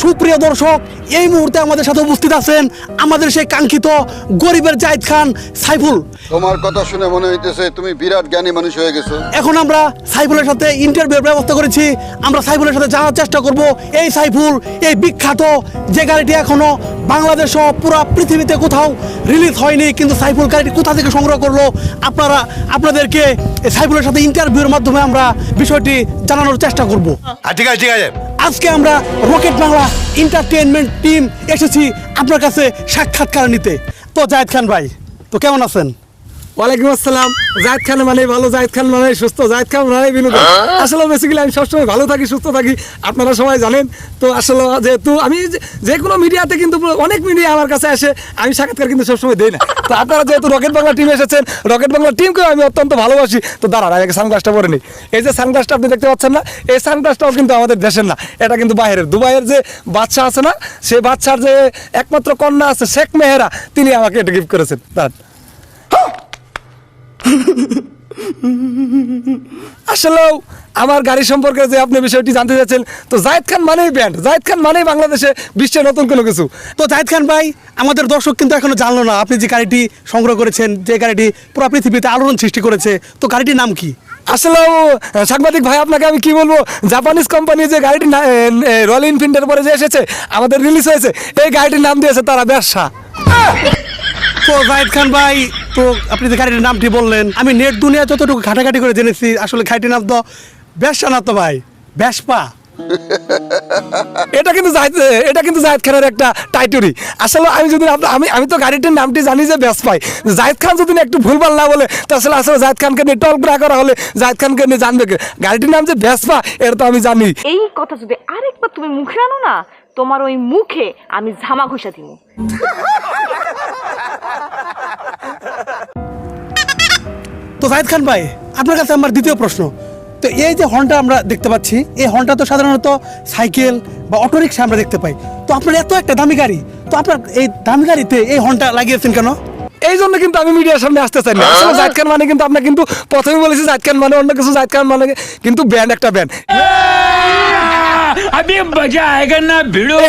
সুপ্রিয় দর্শক এই মুহূর্তে আমাদের সাথে উপস্থিত আছেন আমাদের সেই কাঙ্ক্ষিত গরিবের জাহিদ খান সাইফুল। তোমার কথা শুনে মনে হইতেছে তুমি বিরাট জ্ঞানী মানুষ হয়ে গেছো। এখন আমরা সাইফুলের সাথে ইন্টারভিউর ব্যবস্থা করেছি। আমরা সাইফুলের সাথে জানার চেষ্টা করব। এই সাইফুল এই বিখ্যাত যে গাড়িটি এখনও বাংলাদেশ সহ পুরো পৃথিবীতে কোথাও রিলিজ হয়নি কিন্তু সাইফুল গাড়িটি কোথা থেকে সংগ্রহ করল? আপনারা আপনাদেরকে এই সাইফুলের সাথে ইন্টারভিউর মাধ্যমে আমরা বিষয়টি জানানোর চেষ্টা করব। হ্যাঁ ঠিক আছে ঠিক আছে। আজকে আমরা রকেট বাংলা এন্টারটেনমেন্ট টিম এসেছি আপনার কাছে সাক্ষাৎকার নিতে। তো জায়দ খান ভাই, তো কেমন আছেন? ওয়ালাইকুম আসসালাম। জাহিদ খান মানে ভালো জাহিদ খান মানে সুস্থ জাহিদ খান মানে বিনোদন। আসলে বেসিক্যালি আমি সবসময় ভালো থাকি, সুস্থ থাকি, আপনারা সবাই জানেন। তো আসলে যেহেতু আমি যে- যে কোনো মিডিয়াতে কিন্তু অনেক মিডিয়া আমার কাছে আসে, আমি সাক্ষাৎকার কিন্তু সবসময় দেই না। তো আপনারা যেহেতু রকেট বাংলা টিম এসেছেন রকেট বাংলা টিমকেও আমি অত্যন্ত ভালোবাসি। তো দাঁড়ান আগে সানগ্লাসটা পরে নিই। এই যে সানগ্লাসটা আপনি দেখতে পাচ্ছেন না, এই সানগ্লাসটাও কিন্তু আমাদের দেশের না, এটা কিন্তু বাইরের। দুবাইয়ের যে বাচ্চা আছে না, সেই বাচ্চার যে একমাত্র কন্যা আছে শেখ মেহেরা, তিনি আমাকে এটা গিফট করেছেন। দাঁড়ান। আসলেও আমার গাড়ি সম্পর্কে যে আপনি বিষয়টি জানতে চাচ্ছেন তো জায়েদ খান মানেই ব্যান্ড জায়েদ খান মানেই বাংলাদেশে বিশ্বের নতুন কোনো কিছু। তো জাহিদ খান ভাই আমাদের দর্শক কিন্তু এখনও জানলো না আপনি যে গাড়িটি সংগ্রহ করেছেন যে গাড়িটি পুরো পৃথিবীতে আলোড়ন সৃষ্টি করেছে তো গাড়িটির নাম কি? আসলেও আহ, সাংবাদিক ভাই আপনাকে আমি কি বলব জাপানিজ কোম্পানি যে গাড়িটি রয়্যাল এনফিল্ডের পরে যে এসেছে আমাদের রিলিজ হয়েছে এই গাড়িটির নাম দিয়েছে তারা ব্যবসা। তো জাহিদ খান ভাই তো আপনি যে গাড়িটির নামটি বললেন, আমি নেট দুনিয়া যতটুকু ঘাটাঘাটি করে জেনেছি, আসলে গাড়িটির নাম তো ব্যবসা না তো ভাই ব্যাসপা এটা কিন্তু এটা কিন্তু জাহিদ খানের একটা টাইটুরি। আসলে আমি যদি আমি আমি তো গাড়িটির নামটি জানি যে ব্যাস পাই জাহিদ খান যদি একটু ভুলভাল না বলে, তো আসলে আসলে জাহিদ খানকে নিয়ে টল না করা হলে জাহিদ খানকে নিয়ে জানবে গাড়িটির নাম যে ভ্যাসপা এটা তো আমি জানি। এই কথা যদি আরেকবার তুমি মুখে আনো না, তোমার ওই মুখে আমি ঝামা ঘষা দিব জায়দ খান ভাই আপনার কাছে আমার দ্বিতীয় প্রশ্ন। তো এই যে হর্নটা আমরা দেখতে পাচ্ছি এই হর্নটা তো সাধারণত সাইকেল বা অটোরিক্সা আমরা দেখতে পাই। তো আপনার এত একটা দামি গাড়ি তো আপনার এই দামি গাড়িতে এই হর্নটা লাগিয়েছেন কেন? এই জন্য কিন্তু আমি মিডিয়ার সামনে আসতে চাই না। আসলে জায়দ খান মানে কিন্তু আপনার কিন্তু প্রথমে বলেছি জায়দ খান মানে অন্য কিছু জায়দ খান মানে কিন্তু ব্যান্ড একটা ব্যান্ড। আমি মজা না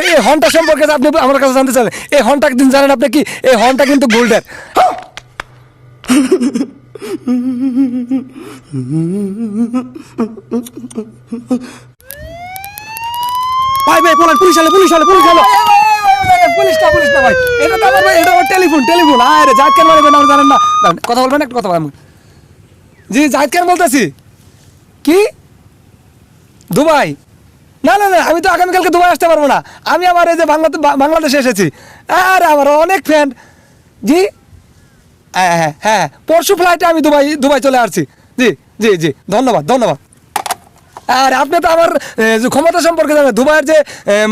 এই সম্পর্কে আমার কাছে জানতে চাইলেন এই হর্নটা দিন জানেন আপনি কি? এই হর্নটা কিন্তু গোল্ডের। ভাই ভাই, বলেন, পুলিশ আলে পুলিশ আলে পুলিশ আলে। ভাই। এটা টেলিফোন টেলিফোন। আরে না। কথা কথা জি কি? দুবাই? না না না, আমি তো আগামীকালকে দুবাই আসতে পারব না। আমি আমার এই যে বাংলা বাংলাদেশে এসেছি। আরে, আমার অনেক ফ্যান জি? হ্যাঁ, হ্যাঁ, হ্যাঁ, হ্যাঁ পরশু ফ্লাইটে আমি দুবাই দুবাই চলে আসছি। জি জি জি। ধন্যবাদ ধন্যবাদ। আর আপনি তো আমার ক্ষমতা সম্পর্কে জানেন দুবাইয়ের যে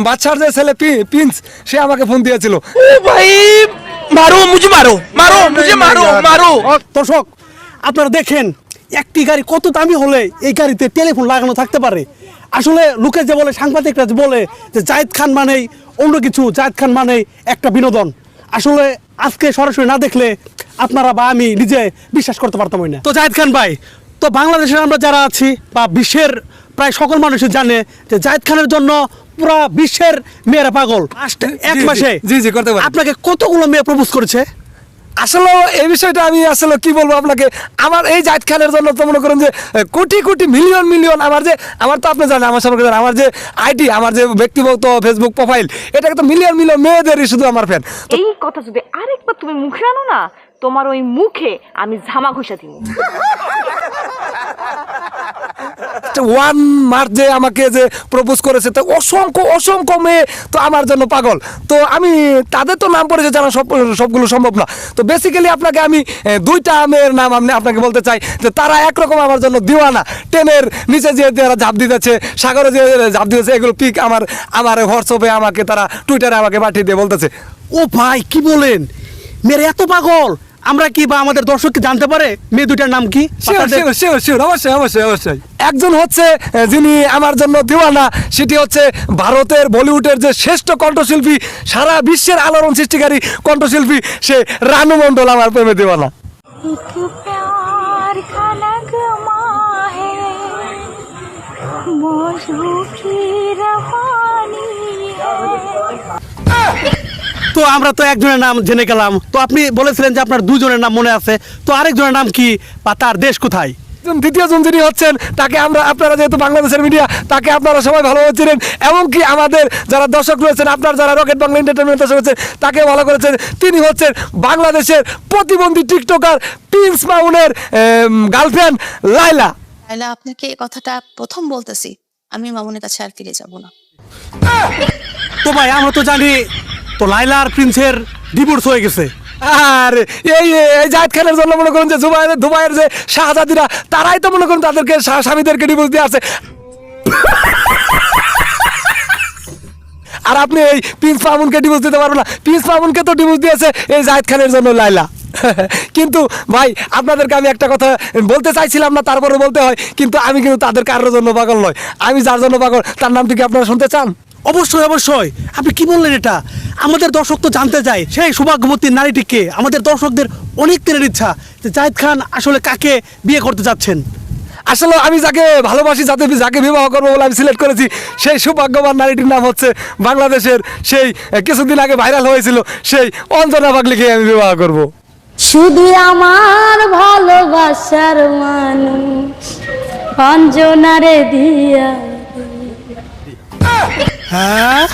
বাচ্চার যে ছেলে প্রিন্স সে আমাকে ফোন দিয়েছিল। ভাই মারো মুঝে মারো মারো oh মুঝে মারো মারো। oh, দর্শক আপনারা দেখেন একটি গাড়ি কত দামি হলে এই গাড়িতে টেলিফোন লাগানো থাকতে পারে। আসলে লোকে যে বলে সাংবাদিকরা যে বলে যে জায়দ খান মানেই অন্য কিছু জায়দ খান মানেই একটা বিনোদন। আসলে আজকে সরাসরি না দেখলে আপনারা বা আমি নিজে বিশ্বাস করতে পারতাম না। তো জায়েদ খান ভাই তো বাংলাদেশের আমরা যারা আছি বা বিশ্বের প্রায় সকল মানুষই জানে যে জায়েদ খানের জন্য পুরা বিশ্বের মেয়েরা পাগল। এক মাসে জি, জি, করতে পারি। আপনাকে কতগুলো মেয়ে প্রপোজ করেছে? আসলে এই বিষয়টা আমি আসলে কি বলব আপনাকে আমার এই জাহিদ খানের জন্য তো মনে করেন যে কোটি কোটি মিলিয়ন মিলিয়ন আমার যে আমার তো আপনি জানেন আমার সম্পর্কে জানেন, আমার যে আইডি আমার যে ব্যক্তিগত ফেসবুক প্রোফাইল এটাকে তো মিলিয়ন মিলিয়ন মেয়েদেরই শুধু আমার ফ্যান এই কথা যদি আরেকবার তুমি মুখে আনো না তোমার ওই মুখে আমি ঝামা ঘষা দিব। ওয়ান মার্চ যে আমাকে যে প্রপোজ করেছে, তো অসংখ্য অসংখ্য মেয়ে তো আমার জন্য পাগল। তো আমি তাদের তো নাম পড়েছে জানা সব, সবগুলো সম্ভব না। তো বেসিক্যালি আপনাকে আমি দুইটা মেয়ের নাম আমি আপনাকে বলতে চাই, যে তারা একরকম আমার জন্য দিওয়ানা। ট্রেনের নিচে যে তারা ঝাঁপ দিতেছে, সাগরে যে ঝাঁপ দিতেছে, এগুলো পিক আমার আমার হোয়াটসঅ্যাপে আমাকে তারা টুইটারে আমাকে পাঠিয়ে দিয়ে বলতেছে। ও ভাই, কি বলেন? মেয়েরা এত পাগল। আমরা কি বা আমাদের দর্শক কি জানতে পারে? মেয়ে দুইটার নাম কি? অবশ্যই অবশ্যই অবশ্যই। একজন হচ্ছে যিনি আমার জন্য দিওয়ানা সেটি হচ্ছে ভারতের বলিউডের যে শ্রেষ্ঠ কণ্ঠশিল্পী সারা বিশ্বের আলোড়ন সৃষ্টিকারী কণ্ঠশিল্পী সে রানু মণ্ডল আমার প্রেমে দিওয়ানা। তো আমরা তো একজনের নাম জেনে গেলাম। তো আপনি বলেছিলেন যে আপনার দুজনের নাম মনে আছে। তো আরেকজনের নাম কি বা তার দেশ কোথায়? জন দ্বিতীয় জন যিনি হচ্ছেন তাকে আমরা আপনারা যেহেতু বাংলাদেশের মিডিয়া তাকে আপনারা সবাই চিনেন। এমনকি আমাদের যারা দর্শক রয়েছেন আপনার যারা রকেট বাংলা এন্টারটেনমেন্ট রয়েছেন তাকে ভালো করেছেন তিনি হচ্ছেন বাংলাদেশের প্রতিবন্ধী টিকটকার প্রিন্স মাউনের গার্লফ্রেন্ড লাইলা লাইলা আপনাকে এই কথাটা প্রথম বলতেছি। আমি মামুনের কাছে আর ফিরে যাব না। তো ভাই আমরা তো জানি তো লাইলা আর প্রিন্সের ডিভোর্স হয়ে গেছে। আর এই এই খানের জন্য মনে করুন যে দুবাইয়ের দুবাইয়ের যে শাহজাদিরা, তারাই তো মনে করুন তাদেরকে স্বা- স্বামীদেরকে ডিভোর্স দিয়ে আছে আর আপনি এই প্রিন্স মামুনকে ডিভোর্স দিতে পারবেন না। প্রিন্স মামুনকে তো ডিভোর্স দিয়েছে এই জাহেদ খানের জন্য লাইলা কিন্তু ভাই, আপনাদেরকে আমি একটা কথা বলতে চাইছিলাম না, তারপরে বলতে হয়, কিন্তু আমি কিন্তু তাদের কারোর জন্য পাগল নয়। আমি যার জন্য পাগল, তার নামটি কি আপনারা শুনতে চান? অবশ্যই অবশ্যই। আপনি কি বললেন এটা? আমাদের দর্শক তো জানতে চায় সেই সৌভাগ্যবতী নারীটিকে আমাদের দর্শকদের অনেক দিনের ইচ্ছা যে জাহিদ খান আসলে কাকে বিয়ে করতে যাচ্ছেন আসলে আমি যাকে ভালোবাসি যাতে যাকে বিবাহ করব বলে আমি সিলেক্ট করেছি সেই সৌভাগ্যবান নারীটির নাম হচ্ছে বাংলাদেশের সেই কিছুদিন আগে ভাইরাল হয়েছিল সেই অঞ্জনা বাগলিকে আমি বিবাহ করব। শুধু আমার ভালোবাসার মানুষ অঞ্জনারে দিয়া হ্যাঁ